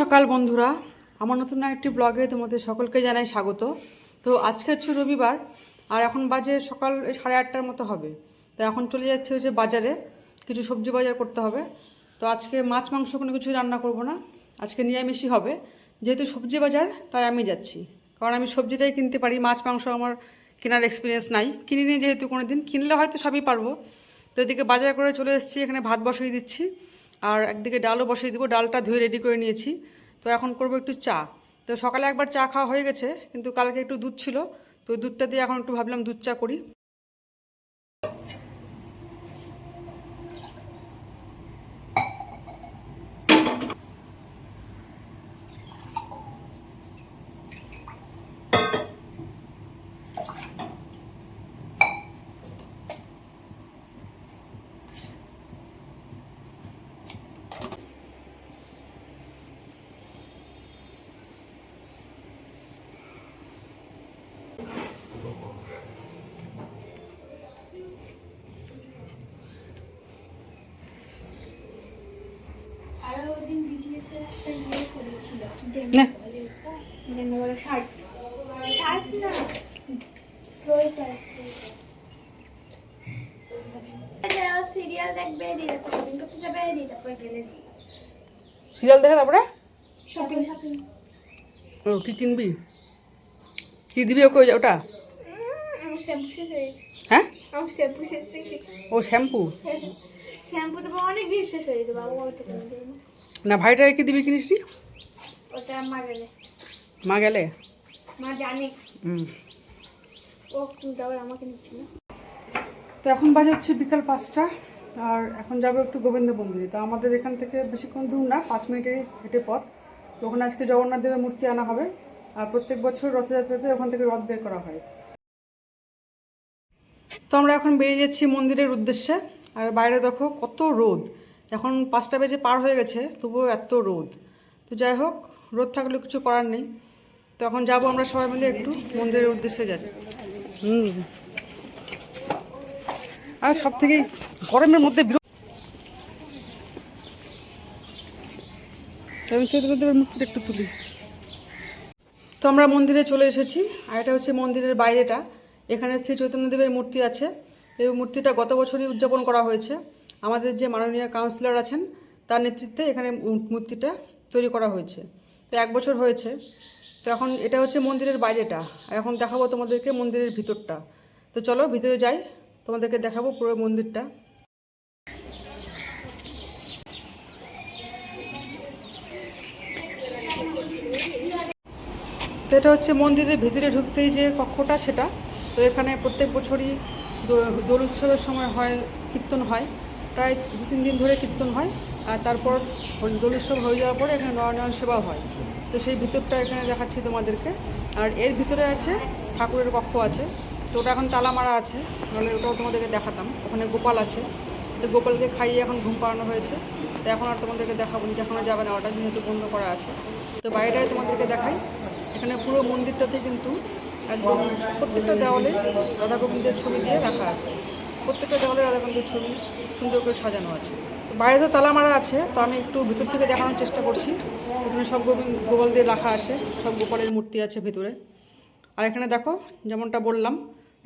সকাল বন্ধুরা। আমার নতুন একটি ব্লগে তোমাদের সকলকে জানাই স্বাগত। তো আজকে হচ্ছে রবিবার, আর এখন বাজে সকাল সাড়ে আটটার মতো হবে। তো এখন চলে যাচ্ছে হচ্ছে বাজারে, কিছু সবজি বাজার করতে হবে। তো আজকে মাছ, মাংস কোনো কিছু রান্না করব না। আজকে নিরামিষই হবে। যেহেতু সবজি বাজার, তাই আমি যাচ্ছি। কারণ আমি সবজিটাই কিনতে পারি, মাছ, মাংস আমার কেনার এক্সপিরিয়েন্স নাই। কিনিনি যেহেতু কোনো দিন কিনলে হয়তো সবই পারব। তো এদিকে বাজার করে চলে এসেছি, এখানে ভাত বসিয়ে দিচ্ছি। আর একদিকে ডালও বসিয়ে দিব, ডালটা ধুয়ে রেডি করে নিয়েছি। তো এখন করব একটু চা। তো সকালে একবার চা খাওয়া হয়ে গেছে, কিন্তু কালকে একটু দুধ ছিল, তো দুধটা দিয়ে এখন একটু ভাবলাম দুধ চা করি। নে। শার্ট। শার্ট না, সোয়েটার। সিরিয়াল দেখবে এদিকে শপিং করতে যাবে এদিকে গেলে সিরিয়াল দেখে তারপরে শপিং শপিং ও কী কিনবি কী দিবি ওকে ওটা হয়ে। হ্যাঁ? ও শ্যাম্পু শ্যাম্পু তো অনেক দিন শেষ হয়ে বাবু না। ভাইটারে কি দিবি কিনিস? ওটা মা গেলে। মা গেলে? মা জানে। ও আমাকে নিচ্ছে তো এখন বাজে হচ্ছে বিকাল পাঁচটা আর এখন যাব একটু গোবিন্দ মন্দিরে। তো আমাদের এখান থেকে বেশিক্ষণ দূর না পাঁচ মিনিটের হেঁটে পথ। তো ওখানে আজকে জগন্নাথ দেবের মূর্তি আনা হবে। আর প্রত্যেক বছর রথযাত্রাতে ওখান থেকে রথ বের করা হয়। তো আমরা এখন বেরিয়ে যাচ্ছি মন্দিরের উদ্দেশ্যে। আর বাইরে দেখো কত রোদ। এখন পাঁচটা বেজে পার হয়ে গেছে তবুও এত রোদ। তো যাই হোক রোদ থাকলে কিছু করার নেই। তো এখন যাব আমরা সবাই মিলে একটু মন্দিরের উদ্দেশ্যে যাচ্ছি হুম। আর সব থেকে গরমের মধ্যে আমি মুখটা একটু তুলি। তো আমরা মন্দিরে চলে এসেছি আর এটা হচ্ছে মন্দিরের বাইরেটা। এখানে শ্রী চৈতন্যদেবের মূর্তি আছে। এই মূর্তিটা গত বছরই উদযাপন করা হয়েছে। আমাদের যে মাননীয় কাউন্সিলর আছেন, তার নেতৃত্বে এখানে মূর্তিটা তৈরি করা হয়েছে। তো এক বছর হয়েছে। তো এখন এটা হচ্ছে মন্দিরের বাইরেটা। আর এখন দেখাবো তোমাদেরকে মন্দিরের ভিতরটা। তো চলো ভিতরে যাই। তোমাদেরকে দেখাবো পুরো মন্দিরটা। এটা হচ্ছে মন্দিরের ভিতরে ঢুকতেই যে কক্ষটা, সেটা তো এখানে প্রত্যেক বছরই দোল উৎসবের সময় হয়, কীর্তন হয়। প্রায় দু, তিন দিন ধরে কীর্তন হয়। আর তারপর দোল উৎসব হয়ে যাওয়ার পরে এখানে নয়নয়ন সেবা হয়। তো সেই ভিতরটা এখানে দেখাচ্ছি তোমাদেরকে। আর এর ভিতরে আছে, ঠাকুরের কক্ষ আছে। তো ওটা এখন তালা মারা আছে, নাহলে ওটাও তোমাদেরকে দেখাতাম। ওখানে গোপাল আছে। তো গোপালকে খাইয়ে এখন ঘুম পাড়ানো হয়েছে। তো এখন আর তোমাদেরকে দেখাবো না এখনও যাবে না, ওটা যেহেতু বন্ধ করা আছে। তো বাইরেটাই তোমাদেরকে দেখাই। এখানে পুরো মন্দিরটাতে কিন্তু একদম প্রত্যেকটা দেওয়ালে রাধা গোবিন্দের ছবি দিয়ে রাখা আছে। প্রত্যেকটা দেওয়ালে রাধা গোবিন্দের ছবি সুন্দর করে সাজানো আছে। বাইরে তো তালা মারা আছে, তো আমি একটু ভিতর থেকে দেখানোর চেষ্টা করছি। এখানে সব গোবিন্দ, গোপাল দিয়ে রাখা আছে, সব গোপালের মূর্তি আছে ভিতরে। আর এখানে দেখো, যেমনটা বললাম,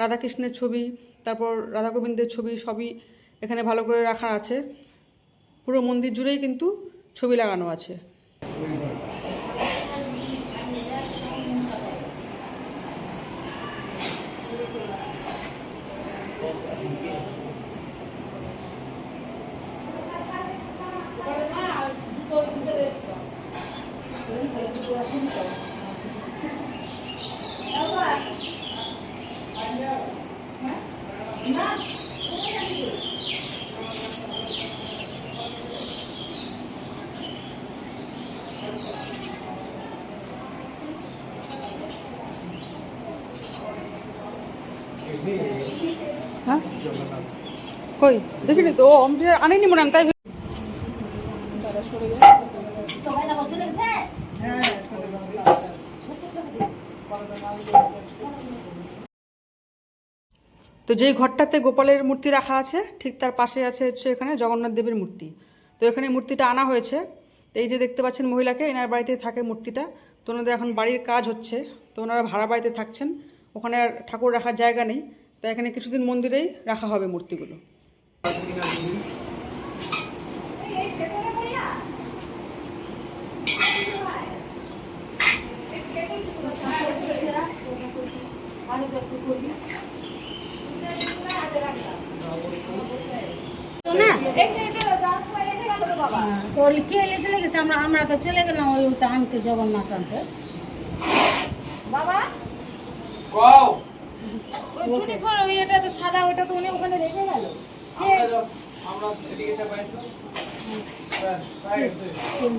রাধাকৃষ্ণের ছবি, তারপর রাধা গোবিন্দের ছবি সবই এখানে ভালো করে রাখা আছে। পুরো মন্দির জুড়েই কিন্তু ছবি লাগানো আছে। হ্যাঁ? কই? দেখিনি তো আমি আনেনি মনে আমি তাই তো যেই ঘরটাতে গোপালের মূর্তি রাখা আছে, ঠিক তার পাশে আছে হচ্ছে এখানে জগন্নাথ দেবের মূর্তি। তো এখানে মূর্তিটা আনা হয়েছে। তো এই যে দেখতে পাচ্ছেন মহিলাকে, এনার বাড়িতে থাকে মূর্তিটা। তো ওনাদের এখন বাড়ির কাজ হচ্ছে। তো ওনারা ভাড়া বাড়িতে থাকছেন। ওখানে আর ঠাকুর রাখার জায়গা নেই। তো এখানে কিছুদিন মন্দিরেই রাখা হবে মূর্তিগুলো। তো এলে চলে গেছে আমরা আমরা তো চলে গেলাম ওই ওটা আনতে জগন্নাথ আনতে। ওই এটা তো সাদা ওটা তো উনি ওখানে রেখে গেল।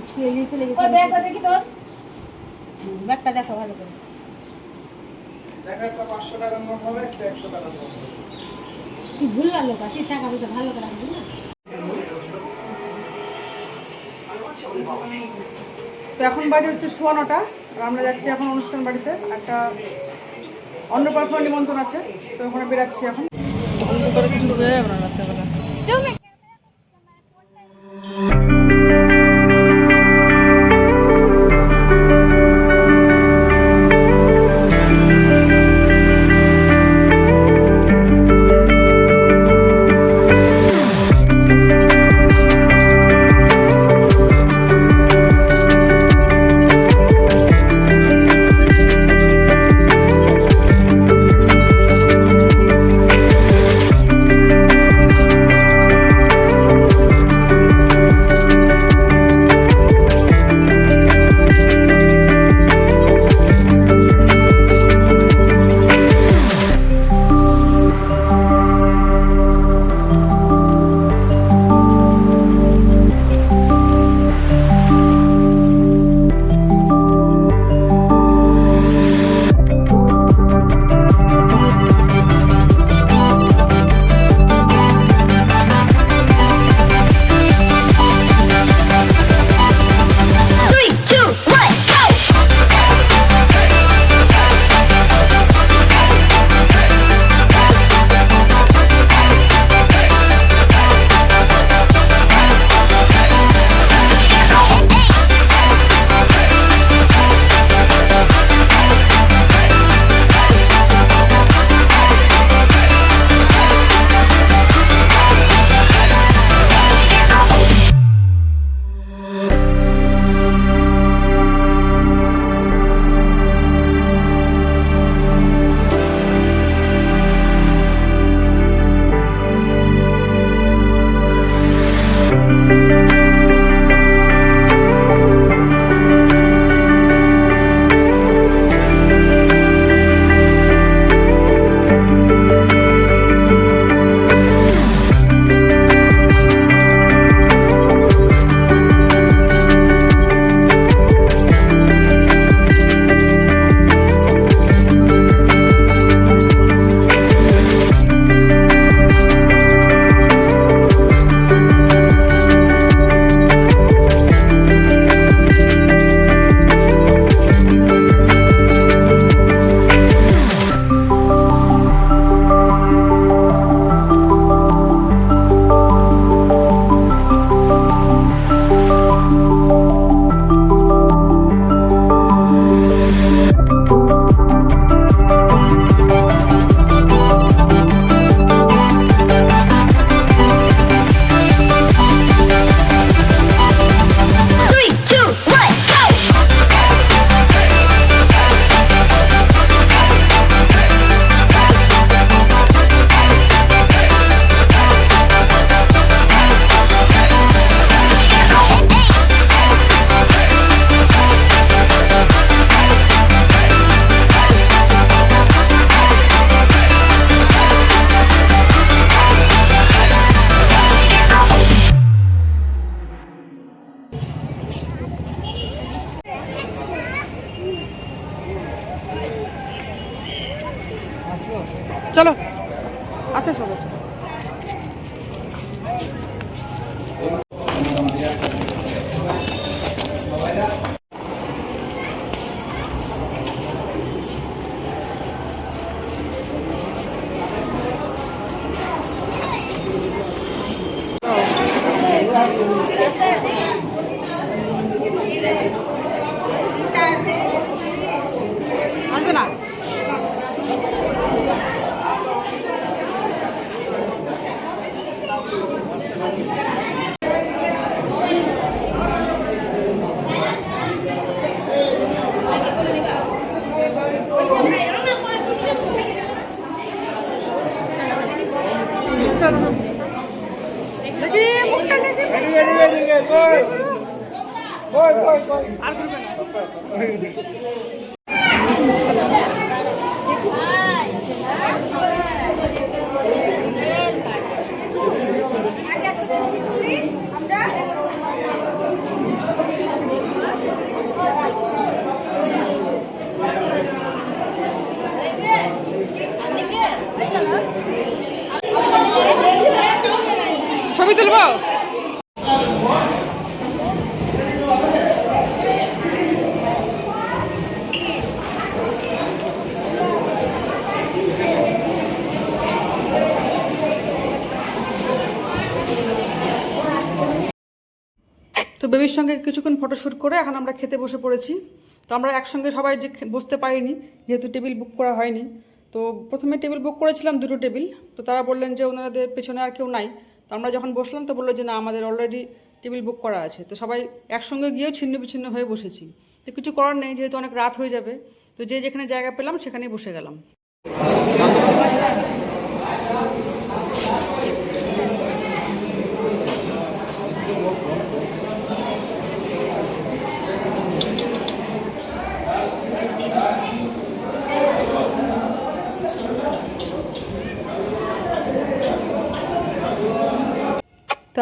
খেয়ে চলে গেছে? ব্যাগটা দেখি তোর। ব্যাগটা দেখো ভালো করে। কি লোক আছে টাকা পয়সা ভালো করে রাখবি তো এখন বাজে হচ্ছে সোয়া নটা, আর আমরা যাচ্ছি এখন অনুষ্ঠান বাড়িতে, একটা অন্নপ্রাশন নিমন্ত্রণ আছে, তো ওখানে বেরাচ্ছি এখন। করে কিন্তু বেরোয় আমরা ছবি তুলবো? তো বেবির সঙ্গে কিছুক্ষণ ফটোশ্যুট করে এখন আমরা খেতে বসে পড়েছি। তো আমরা একসঙ্গে সবাই যে বসতে পারিনি, যেহেতু টেবিল বুক করা হয়নি। তো প্রথমে টেবিল বুক করেছিলাম দুটো টেবিল তো তারা বললেন যে ওনাদের পেছনে আর কেউ নাই। তো আমরা যখন বসলাম, তো বলল যে না, আমাদের অলরেডি টেবিল বুক করা আছে। তো সবাই একসঙ্গে গিয়েও ছিন্ন বিচ্ছিন্ন হয়ে বসেছি। তো কিছু করার নেই, যেহেতু অনেক রাত হয়ে যাবে, তো যে যেখানে জায়গা পেলাম, সেখানেই বসে গেলাম।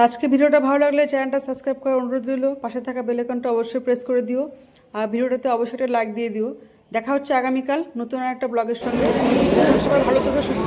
আজকে ভিডিওটা ভালো লাগলে চ্যানেলটা সাবস্ক্রাইব করে অনুরোধ রইল। পাশে থাকা বেলেকনটা অবশ্যই প্রেস করে দিও। আর ভিডিওটাতে অবশ্যই একটা লাইক দিয়ে দিও। দেখা হচ্ছে আগামীকাল নতুন একটা ব্লগের সঙ্গে। সবাই ভালো থাকো, সুস্থ